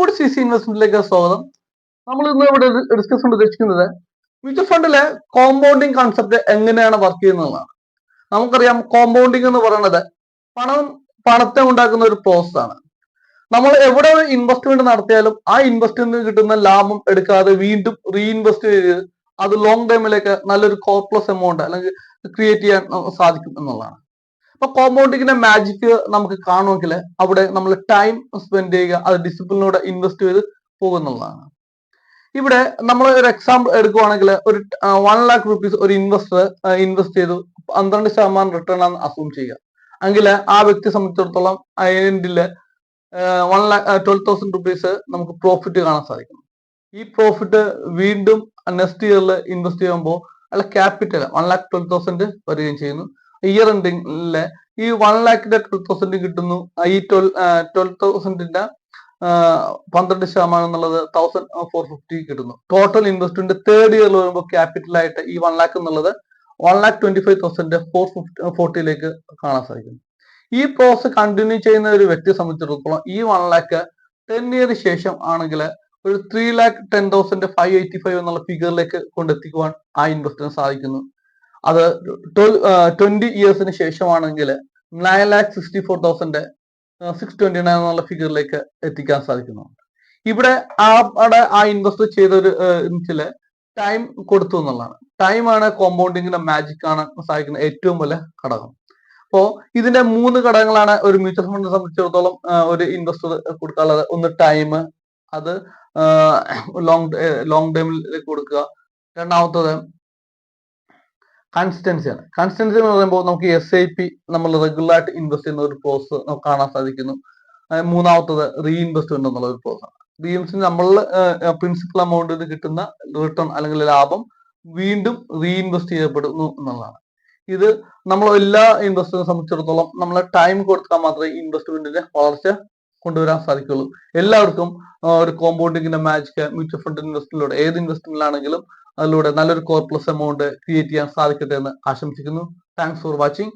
കൂടി C C ഇൻവെസ്റ്റ്മെന്റിലേക്ക് സ്വാഗതം. നമ്മൾ ഇന്ന് ഇവിടെ ഡിസ്കസ് ചെയ്യാൻ ഉദ്ദേശിക്കുന്നത് മ്യൂച്വൽ ഫണ്ടിലെ കോമ്പൗണ്ടിങ് കൺസെപ്റ്റ് എങ്ങനെയാണ് വർക്ക് ചെയ്യുന്നതെന്നാണ്. നമുക്കറിയാം കോമ്പൗണ്ടിങ് എന്ന് പറയുന്നത് പണം പണത്തെ ഉണ്ടാക്കുന്ന ഒരു പ്രോസസ് ആണ്. നമ്മൾ എവിടെ ഒരു ഇൻവെസ്റ്റ്മെന്റ് നടത്തിയാലും ആ ഇൻവെസ്റ്റ്മെന്റ് കിട്ടുന്ന ലാഭം എടുക്കാതെ വീണ്ടും റീഇൻവെസ്റ്റ് ചെയ്ത് അത് ലോങ് ടൈമിലേക്ക് നല്ലൊരു കോർപ്ലസ് എമൗണ്ട് അല്ലെങ്കിൽ ക്രിയേറ്റ് ചെയ്യാൻ സാധിക്കും എന്നുള്ളതാണ്. അപ്പൊ കോമ്പൗണ്ടിങ്ങിന്റെ മാജിക് നമുക്ക് കാണുമെങ്കിൽ അവിടെ നമ്മൾ ടൈം സ്പെൻഡ് ചെയ്യുക അത് ഡിസിപ്ലിനോടെ ഇൻവെസ്റ്റ് ചെയ്ത് പോകുന്നുള്ളതാണ്. ഇവിടെ നമ്മൾ ഒരു എക്സാമ്പിൾ എടുക്കുവാണെങ്കിൽ ഒരു വൺ ലാക്ക് റുപ്പീസ് ഒരു ഇൻവെസ്റ്റർ ഇൻവെസ്റ്റ് ചെയ്തു പന്ത്രണ്ട് ശതമാനം റിട്ടേൺ ആണ് അസൂം ചെയ്യുക. എങ്കിൽ ആ വ്യക്തി സംബന്ധിച്ചിടത്തോളം അതിന്റെ one lakh twelve thousand rupees നമുക്ക് പ്രോഫിറ്റ് കാണാൻ സാധിക്കും. ഈ പ്രോഫിറ്റ് വീണ്ടും നെക്സ്റ്റ് ഇയറിൽ ഇൻവെസ്റ്റ് ചെയ്യുമ്പോൾ അല്ല capital one lakh twelve thousand വരികയും ചെയ്യുന്നു. ഇയർ എൻഡിങ്ങിലെ ഈ വൺ ലാക്കിന്റെ ട്വൽവ് തൗസൻഡ് കിട്ടുന്നു. ഈ ട്വൽ ട്വൽവ് തൗസൻഡിന്റെ പന്ത്രണ്ട് ശതമാനം എന്നുള്ളത് തൗസൻഡ് ഫോർ ഫിഫ്റ്റി കിട്ടുന്നു. ടോട്ടൽ ഇൻവെസ്റ്റ്മെന്റ് തേർഡ് ഇയറിൽ വരുമ്പോൾ ക്യാപിറ്റൽ ആയിട്ട് ഈ വൺ ലാക്ക് എന്നുള്ളത് one lakh twenty five thousand four fifty ഫോർട്ടിയിലേക്ക് കാണാൻ സാധിക്കും ഈ പ്രോസസ് കണ്ടിന്യൂ ചെയ്യുന്ന ഒരു വ്യക്തിയെ സംബന്ധിച്ചിടത്തോളം ഈ വൺ ലാക്ക് ടെൻ ഇയർ ശേഷം ആണെങ്കിൽ ഒരു three lakh ten thousand five eighty five എന്നുള്ള ഫിഗറിലേക്ക് കൊണ്ടെത്തിക്കുവാൻ ആ ഇൻവെസ്റ്ററിന് സാധിക്കുന്നു. അത് ട്വന്റി ഇയേഴ്സിന് ശേഷമാണെങ്കിൽ nine lakh sixty four thousand six twenty nine എന്നുള്ള ഫിഗറിലേക്ക് എത്തിക്കാൻ സാധിക്കുന്നു ഇവിടെ ആ അവിടെ ആ ഇൻവെസ്റ്റ് ചെയ്ത ഒരു ചില ടൈം കൊടുത്തു എന്നുള്ളതാണ്. ടൈമാണ് കോമ്പൗണ്ടിങ്ങിന്റെ മാജിക് ആണ് സഹായിക്കുന്ന ഏറ്റവും വലിയ ഘടകം. അപ്പോ ഇതിന്റെ മൂന്ന് ഘടകങ്ങളാണ് ഒരു മ്യൂച്വൽ ഫണ്ടിനെ സംബന്ധിച്ചിടത്തോളം ഒരു ഇൻവെസ്റ്റർ കൊടുക്കാനുള്ളത്. ഒന്ന് ടൈം അത് ലോങ് ലോങ് ടൈമിലേക്ക് കൊടുക്കുക. രണ്ടാമത്തത് കൺസിസ്റ്റൻസിയാണ് കൺസിസ്റ്റൻസി എന്ന് പറയുമ്പോൾ നമുക്ക് എസ് ഐ പി നമ്മൾ റെഗുലർ ആയിട്ട് ഇൻവെസ്റ്റ് ചെയ്യുന്ന ഒരു പ്രോസസ് നമുക്ക് കാണാൻ സാധിക്കുന്നു. മൂന്നാമത്തത് റീഇൻവെസ്റ്റ്മെന്റ് എന്നുള്ള ഒരു പ്രോസസ് റീഇൻവെസ്റ്റ് നമ്മൾ പ്രിൻസിപ്പൽ എമൗണ്ടിൽ കിട്ടുന്ന റിട്ടേൺ അല്ലെങ്കിൽ ലാഭം വീണ്ടും റീ ഇൻവെസ്റ്റ് ചെയ്യപ്പെടുന്നു എന്നുള്ളതാണ്. ഇത് നമ്മൾ എല്ലാ ഇൻവെസ്റ്ററിനെ സംബന്ധിച്ചിടത്തോളം നമ്മൾ ടൈം കൊടുത്താൽ മാത്രമേ ഇൻവെസ്റ്റ്മെന്റിന്റെ വളർച്ച കൊണ്ടുവരാൻ സാധിക്കുള്ളൂ. എല്ലാവർക്കും ഒരു കോമ്പൗണ്ടിങ്ങിന്റെ മാജിക് മ്യൂച്വൽ ഫണ്ട് ഇൻവെസ്റ്റ്മെന്റിലൂടെ ഏത് ഇൻവെസ്റ്റ്മെന്റിലാണെങ്കിലും അതിലൂടെ നല്ലൊരു കോർപ്ലസ് എമൗണ്ട് ക്രിയേറ്റ് ചെയ്യാൻ സാധിക്കട്ടെ എന്ന് ആശംസിക്കുന്നു. Thanks for watching